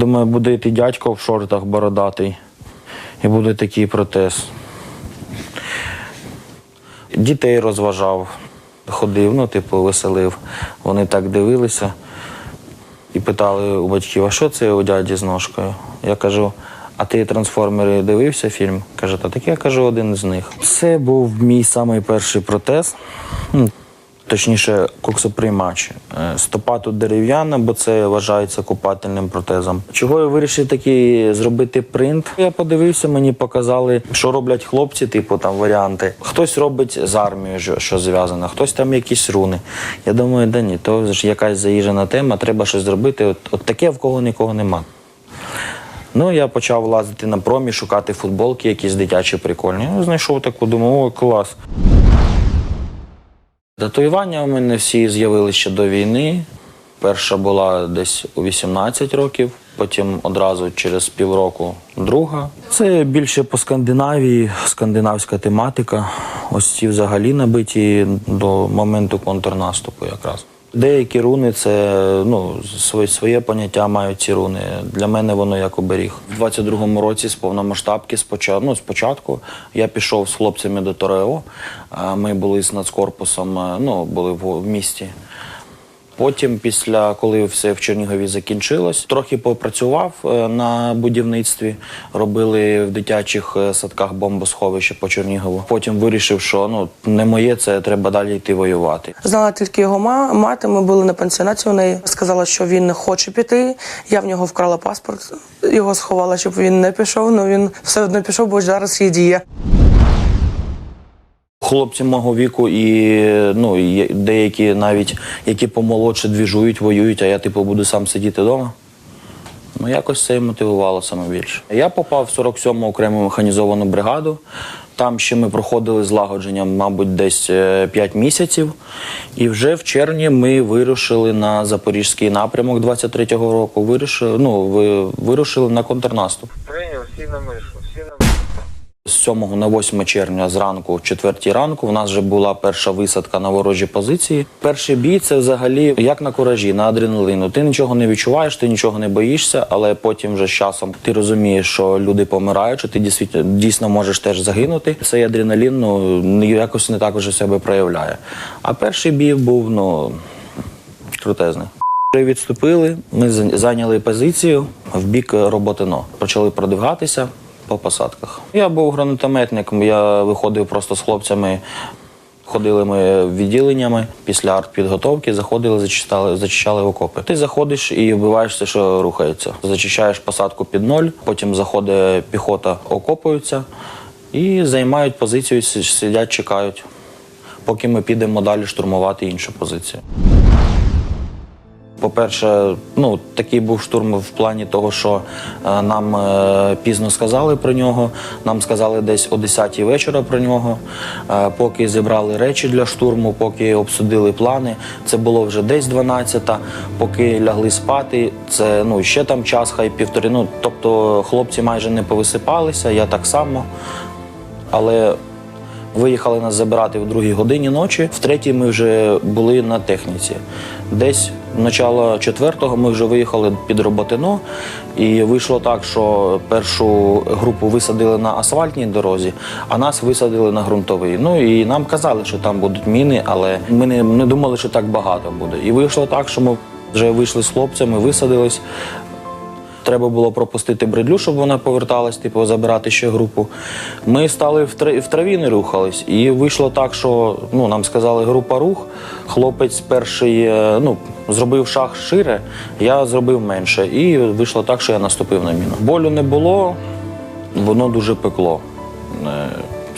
Думаю, буде йти дядько в шортах бородатий. І буде такий протез. Дітей розважав, ходив, ну, типу, веселив. Вони так дивилися і питали у батьків, а що це у дяді з ножкою? Я кажу, а ти трансформери дивився фільм? Каже, та так я кажу, один з них. Це був мій самий перший протез. Точніше, коксоприймач. Е, Стопа тут дерев'яна, бо це вважається купательним протезом. Чого я вирішив такий зробити принт? Я подивився, мені показали, що роблять хлопці, типу там варіанти. Хтось робить з армією, що- зв'язано, хтось там якісь руни. Я думаю, да ні, то ж якась заїжджена тема, треба щось зробити. От, от таке в кого нікого нема. Ну, я почав лазити на промі, шукати футболки, якісь дитячі прикольні. Знайшов таку, думаю, о, клас. Татуювання у мене всі з'явилися ще до війни. Перша була десь у 18 років, потім одразу через півроку друга. Це більше по Скандинавії, скандинавська тематика. Ось ці взагалі набиті до моменту контрнаступу якраз. Деякі руни це ну, своє, своє поняття мають ці руни. Для мене воно як оберіг. У 22-му році з повномасштабки спочатку, ну, спочатку я пішов з хлопцями до Торео. Ми були з нацкорпусом, ну, були в місті. Потім, після коли все в Чернігові закінчилось, трохи попрацював е, на будівництві, робили в дитячих е, садках бомбосховище по Чернігову. Потім вирішив, що ну не моє, це треба далі йти воювати. Знала тільки його ма- мати. Ми були на пансіонаті у неї. Сказала, що він не хоче піти. Я в нього вкрала паспорт, його сховала, щоб він не пішов. Ну він все одно пішов, бо зараз є дія. Хлопці мого віку і ну деякі навіть які помолодше двіжують, воюють, а я типу буду сам сидіти вдома. Ну, якось це і мотивувало саме більше. Я попав в 47-му окрему механізовану бригаду. Там ще ми проходили злагодження, мабуть, десь 5 місяців. І вже в червні ми вирушили на запорізький напрямок 23-го року. Вирушили, ну, вирушили на контрнаступ. Прийняв всі на мишу, З 7 на 8 червня зранку, в 4 ранку, у нас вже була перша висадка на ворожі позиції. Перший бій це взагалі як на куражі, на адреналину. Ти нічого не відчуваєш, ти нічого не боїшся, але потім вже з часом ти розумієш, що люди помирають, що ти дійсно, дійсно можеш теж загинути. Цей адреналін ну, якось не так вже себе проявляє. А перший бій був ну, крутезний. Відступили, ми зайняли позицію в бік Роботино. Почали продвигатися по посадках. Я був гранатометником, я виходив просто з хлопцями. Ходили ми відділеннями після артпідготовки, заходили, зачищали, зачищали окопи. Ти заходиш і вбиваєш все, що рухається. Зачищаєш посадку під ноль, потім заходить піхота, окопуються і займають позицію, сидять, чекають, поки ми підемо далі штурмувати іншу позицію. По-перше, ну такий був штурм в плані того, що е, нам е, пізно сказали про нього. Нам сказали десь о 10 вечора про нього. Е, поки зібрали речі для штурму, поки обсудили плани. Це було вже десь 12 Поки лягли спати, це ну ще там час, хай півтори. Ну тобто хлопці майже не повисипалися, я так само. Але Виїхали нас забирати в другій годині ночі. В третій ми вже були на техніці. Десь начало четвертого ми вже виїхали під Роботино, і вийшло так, що першу групу висадили на асфальтній дорозі, а нас висадили на ґрунтовій. Ну і нам казали, що там будуть міни, але ми не, не думали, що так багато буде. І вийшло так, що ми вже вийшли з хлопцями, висадились. Треба було пропустити бредлю, щоб вона поверталась, типу, забирати ще групу. Ми стали в, тр- в траві, не рухались. І вийшло так, що ну, нам сказали група рух. Хлопець перший е, ну, зробив шаг шире, я зробив менше. І вийшло так, що я наступив на міну. Болю не було, воно дуже пекло.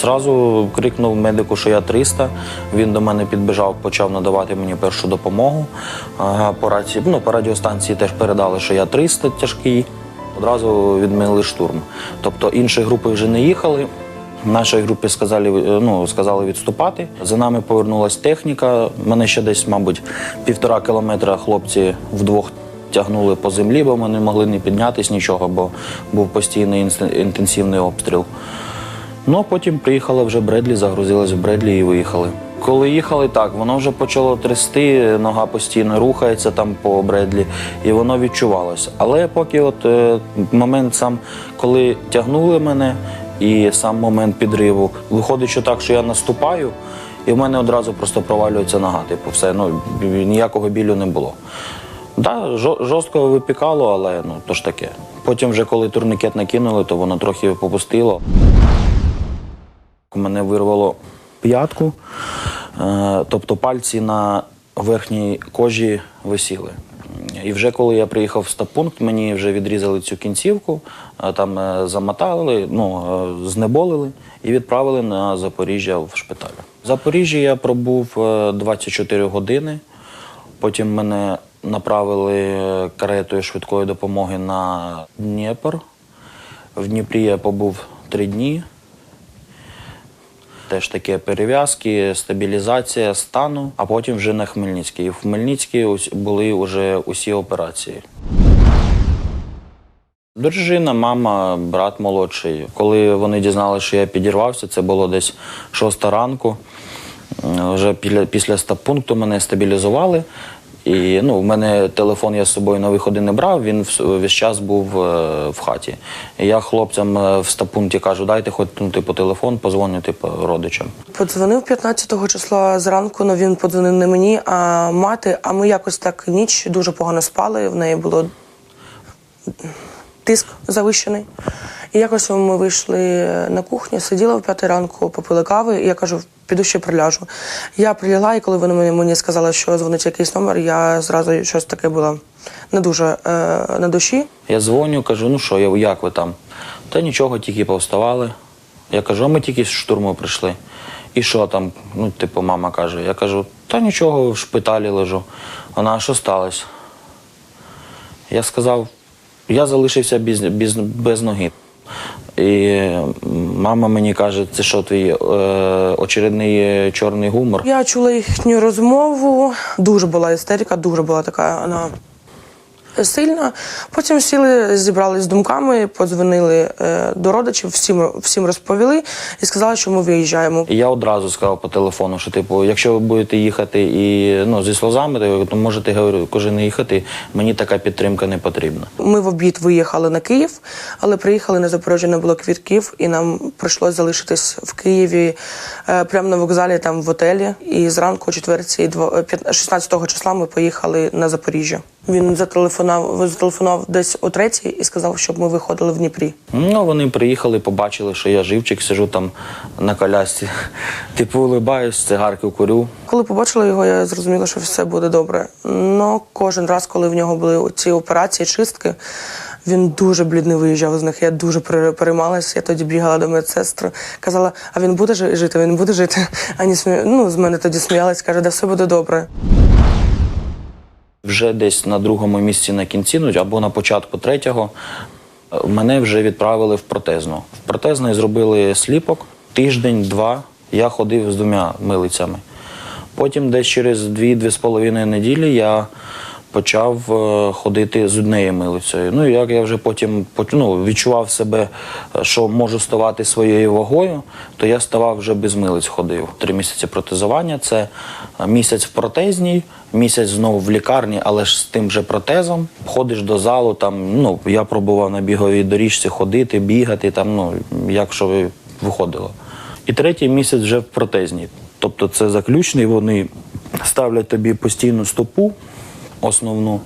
Зразу крикнув медику, що я 300. Він до мене підбіжав, почав надавати мені першу допомогу. По, раці, ну, по радіостанції теж передали, що я 300 тяжкий. Одразу відмінили штурм. Тобто інші групи вже не їхали. Нашій групі сказали, е, ну, сказали відступати. За нами повернулась техніка. Мене ще десь, мабуть, півтора кілометра хлопці вдвох тягнули по землі, бо ми не могли не піднятись нічого, бо був постійний інтенсивний обстріл. Ну а потім приїхала вже Бредлі, загрузилась в Бредлі і виїхали. Коли їхали, так, воно вже почало трясти, нога постійно рухається там по бредлі, і воно відчувалося. Але поки от е, момент сам, коли тягнули мене, і сам момент підриву, виходить, що так, що я наступаю, і в мене одразу просто провалюється нога. Типу, все, ну ніякого білю не було. Жо- жорстко випікало, але ну то ж таке. Потім, вже коли турнікет накинули, то воно трохи попустило. Мене вирвало п'ятку, е, тобто пальці на верхній кожі висіли. І вже коли я приїхав в стабпункт, мені вже відрізали цю кінцівку, е, там е, замотали, ну, знеболили і відправили на Запоріжжя в шпиталь. В Запоріжжі я пробув е, 24 години. Потім мене направили каретою швидкої допомоги на Дніпр. В Дніпрі я побув три дні. Теж таке перев'язки, стабілізація стану, а потім вже на Хмельницький. В Хмельницькій були вже усі операції. Дружина, мама, брат молодший. Коли вони дізналися, що я підірвався, це було десь шоста ранку. Е, Вже після, після стабпункту мене стабілізували. І ну, в мене телефон я з собою на виходи не брав, він весь час був е, в хаті. І я хлопцям е, в стабпункті кажу, дайте хоч ну, типу, телефон, позвоню типу, родичам. Подзвонив 15-го числа зранку, але він подзвонив не мені, а мати. А ми якось так ніч дуже погано спали. В неї було тиск завищений. І якось ми вийшли на кухню, сиділа в п'ятій ранку, попили кави, і я кажу, піду ще приляжу. Я прилягла, і коли вони мені, сказали, що дзвонить якийсь номер, я зразу щось таке було не дуже е, на душі. Я дзвоню, кажу, ну що, як ви там? Та нічого, тільки повставали. Я кажу, а ми тільки з штурму прийшли. І що там? Ну, типу, мама каже. Я кажу, та нічого, в шпиталі лежу. Вона, що сталося? Я сказав, я залишився без, без, без ноги. І мама мені каже, це що твій е, очередний чорний гумор. Я чула їхню розмову. Дуже була істерика, дуже була така вона сильна. Потім сіли, зібрались з думками, подзвонили е, до родичів, всім, всім розповіли і сказали, що ми виїжджаємо. Я одразу сказав по телефону, що типу, якщо ви будете їхати і ну зі сльозами, то, можете говорю, кожен не їхати. Мені така підтримка не потрібна. Ми в обід виїхали на Київ, але приїхали на Запоріжжя, не було квітків, і нам прийшлось залишитись в Києві е, прямо на вокзалі, там в готелі. І зранку, о е, 16 числа, ми поїхали на Запоріжжя. Він зателефонував, зателефонував десь о третій і сказав, щоб ми виходили в Дніпрі. Ну вони приїхали, побачили, що я живчик, сижу там на колясці. Типу, улибаюсь, цигарки курю. Коли побачила його, я зрозуміла, що все буде добре. Но кожен раз, коли в нього були ці операції, чистки, він дуже блідний виїжджав з них. Я дуже пере- переймалася. Я тоді бігала до медсестри, казала, а він буде жити, він буде жити. Ані смі... ну, з мене тоді сміялась, каже, да все буде добре. Вже десь на другому місці на кінці, ну або на початку третього, е, мене вже відправили в протезну. В протезну зробили сліпок тиждень-два. Я ходив з двома милицями. Потім, десь через дві-дві з половиною неділі, я почав е, ходити з однією милицею. Ну як я вже потім ну, відчував себе, е, що можу ставати своєю вагою, то я ставав вже без милиць ходив. Три місяці протезування це е, місяць в протезній, місяць знову в лікарні, але ж з тим же протезом. Ходиш до залу, там ну я пробував на біговій доріжці ходити, бігати, там ну як що виходило. І третій місяць вже в протезній. Тобто це заключний, вони ставлять тобі постійну стопу основну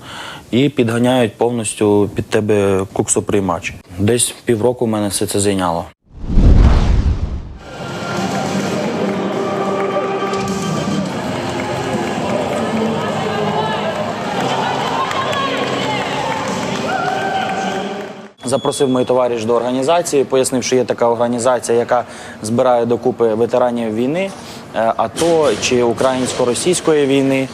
і підганяють повністю під тебе куксоприймач. Десь півроку в мене все це зайняло. Запросив мій товариш до організації, пояснив, що є така організація, яка збирає докупи ветеранів війни, е, АТО чи українсько-російської війни.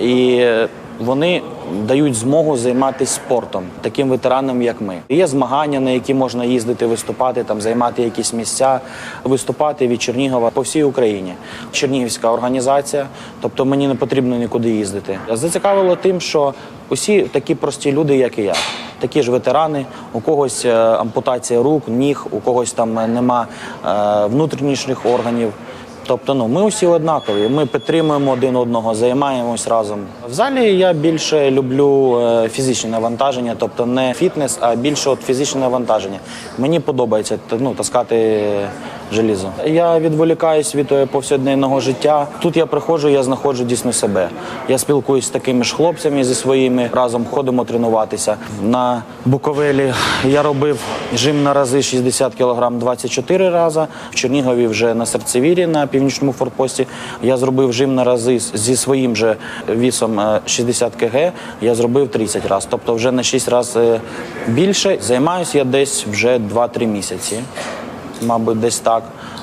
І е, вони дають змогу займатися спортом таким ветеранам, як ми. Є змагання, на які можна їздити, виступати, там займати якісь місця, виступати від Чернігова по всій Україні. Чернігівська організація, тобто мені не потрібно нікуди їздити. Зацікавило тим, що усі такі прості люди, як і я. Такі ж ветерани, у когось е, ампутація рук, ніг, у когось там нема е, внутрішніх органів. Тобто, ну ми усі однакові. Ми підтримуємо один одного, займаємось разом. В залі я більше люблю е, фізичне навантаження, тобто не фітнес, а більше от фізичне навантаження. Мені подобається ну, таскати желізо. Я відволікаюсь від е, повсякденного життя. Тут я приходжу, я знаходжу дійсно себе. Я спілкуюсь з такими ж хлопцями зі своїми, разом ходимо тренуватися. На Буковелі я робив жим на рази 60 кг 24 рази. В Чернігові вже на серцевірі на північному форпості. Я зробив жим на рази зі своїм же вісом е, 60 кг. Я зробив 30 разів, тобто вже на 6 разів більше. Займаюся я десь вже 2-3 місяці мабуть, десь так.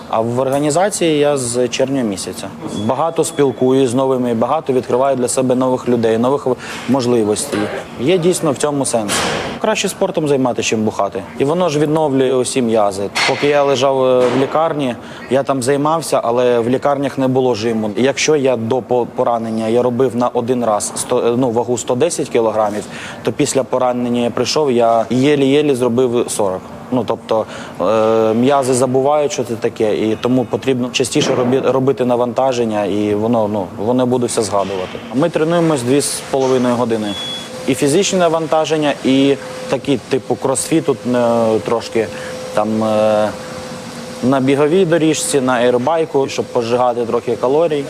А в організації я з червня місяця. Багато спілкуюсь з новими, багато відкриваю для себе нових людей, нових можливостей. Є дійсно в цьому сенс. Краще спортом займатися, чим бухати. І воно ж відновлює усі м'язи. Поки я лежав е, в лікарні, я там займався, але в лікарнях не було жиму. Якщо я до поранення я робив на один раз 100, ну, вагу 110 кілограмів, то після поранення я прийшов, я єлі-єлі зробив 40. Ну тобто е, м'язи забувають, що це таке, і тому потрібно частіше робити навантаження, і воно ну вони будуть все згадувати. Ми тренуємось дві з половиною години. І фізичні навантаження, і такі, типу, кросфіт тут е, трошки там е, на біговій доріжці, на ейрбайку, щоб пожигати трохи калорій.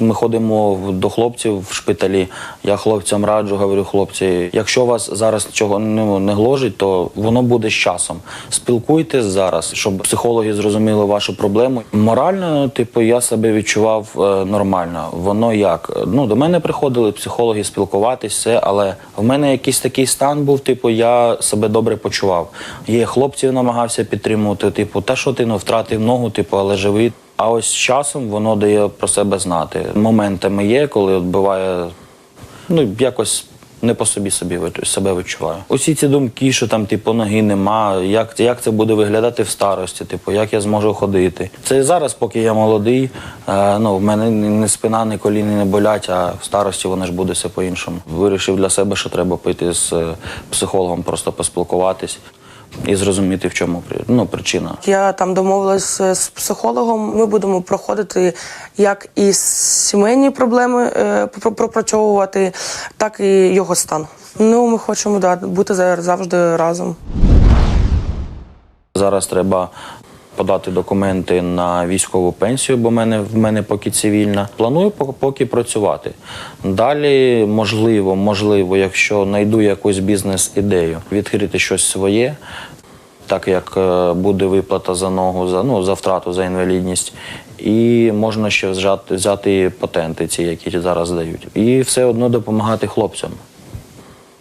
Ми ходимо до хлопців в шпиталі. Я хлопцям раджу, говорю, хлопці, якщо вас зараз чого ну, не гложить, то воно буде з часом. Спілкуйтесь зараз, щоб психологи зрозуміли вашу проблему. Морально, типу, я себе відчував е, нормально. Воно як? Ну, до мене приходили психологи спілкуватись, все, але в мене якийсь такий стан був, типу, я себе добре почував. Є хлопців намагався підтримувати, типу, та що ти ну, втратив ногу, типу, але живий. А ось з часом воно дає про себе знати. Моментами є, коли от буває, ну якось не по собі собі себе відчуваю. Усі ці думки, що там типу ноги нема, як, як це буде виглядати в старості, типу, як я зможу ходити. Це зараз, поки я молодий, е, ну в мене ні спина, ні коліни не болять, а в старості воно ж буде все по-іншому. Вирішив для себе, що треба пити з е, психологом, просто поспілкуватись і зрозуміти, в чому ну, причина. Я там домовилась з психологом. Ми будемо проходити як і сімейні проблеми е, пропрацьовувати, так і його стан. Ну, ми хочемо да, бути завжди разом. Зараз треба подати документи на військову пенсію, бо в мене в мене поки цивільна. Планую пок- поки працювати. Далі, можливо, можливо, якщо знайду якусь бізнес-ідею, відкрити щось своє. Так як е, буде виплата за ногу, за ну за втрату за інвалідність, і можна ще взяти, взяти патенти, ці, які зараз дають, і все одно допомагати хлопцям.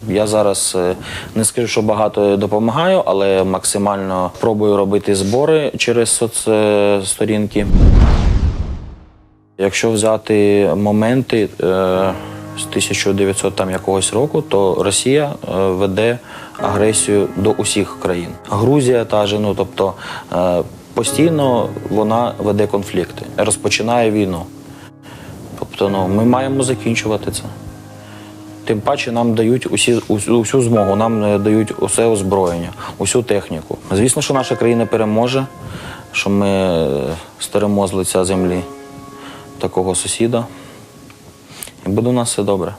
Я зараз е, не скажу, що багато допомагаю, але максимально пробую робити збори через соцсторінки. Якщо взяти моменти е, з 1900 там якогось року, то Росія е, веде агресію до усіх країн. Грузія та же, ну тобто е, постійно вона веде конфлікти, розпочинає війну. Тобто, ну ми маємо закінчувати це. Тим паче нам дають усі, усю, змогу, нам е, дають усе озброєння, усю техніку. Звісно, що наша країна переможе, що ми е, стеремо з лиця землі такого сусіда. І буде у нас все добре.